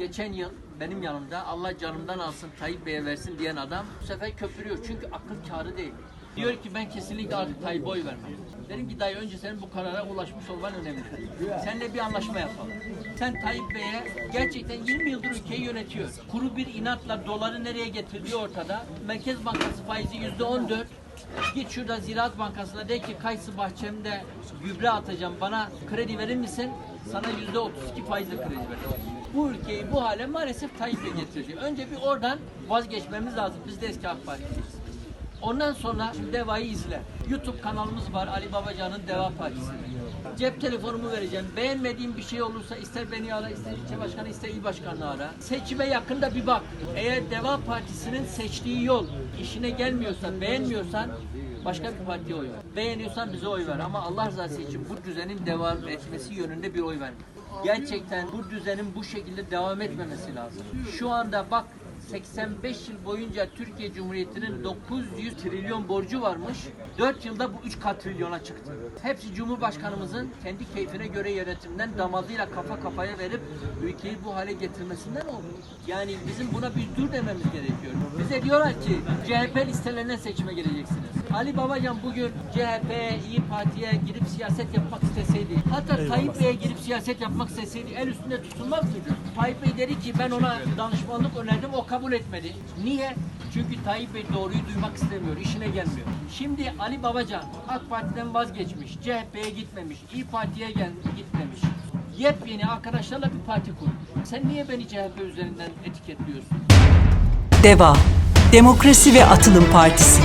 geçen yıl benim yanımda Allah canımdan alsın Tayyip Bey'e versin diyen adam bu sefer köpürüyor. Çünkü akıl kârı değil. Diyor ki ben kesinlikle artık Tayyip'e oy vermem. Dedim ki dayı önce senin bu karara ulaşmış olman önemli. Seninle bir anlaşma yapalım. Sen Tayyip Bey'e gerçekten 20 yıldır ülkeyi yönetiyor. Kuru bir inatla doları nereye getirdiği ortada. Merkez Bankası faizi yüzde 14. Git şurada Ziraat Bankası'na de ki kayısı bahçemde gübre atacağım bana kredi verir misin? Sana yüzde 32 faizle kredi veririm. Bu ülkeyi bu hale maalesef Tayyip'e getirdi. Önce bir oradan vazgeçmemiz lazım. Biz de eski AK Partiliyiz. Ondan sonra Deva'yı izle. YouTube kanalımız var Ali Babacan'ın Deva Partisi. Cep telefonumu vereceğim. Beğenmediğim bir şey olursa ister beni ara, ister ilçe başkanı, ister il başkanını ara. Seçime yakında bir bak. Eğer Deva Partisi'nin seçtiği yol işine gelmiyorsa, beğenmiyorsan başka bir partiye oy ver. Beğeniyorsan bize oy ver ama Allah rızası için bu düzenin devam etmesi yönünde bir oy verme. Gerçekten bu düzenin bu şekilde devam etmemesi lazım. Şu anda bak 85 yıl boyunca Türkiye Cumhuriyeti'nin 900 trilyon borcu varmış. 4 yılda bu 3 katrilyona çıktı. Hepsi Cumhurbaşkanımızın kendi keyfine göre yönetimden damadıyla kafa kafaya verip ülkeyi bu hale getirmesinden oldu. Yani bizim buna bir dur dememiz gerekiyor. Bize diyorlar ki CHP listelerinden seçime gireceksiniz. Ali Babacan bugün CHP, İyi Parti'ye girip siyaset yapmak isteseydi, hatta Tayyip Bey'e girip siyaset yapmak isteseydi el üstünde tutulmaz mıydı? Tayyip Bey dedi ki ben ona danışmanlık önerdim, o kabul etmedi. Niye? Çünkü Tayyip Bey doğruyu duymak istemiyor, işine gelmiyor. Şimdi Ali Babacan AK Parti'den vazgeçmiş, CHP'ye gitmemiş, İyi Parti'ye gel gitmemiş. Yepyeni arkadaşlarla bir parti kurdu. Sen niye beni CHP üzerinden etiketliyorsun? DEVA Demokrasi ve Atılım Partisi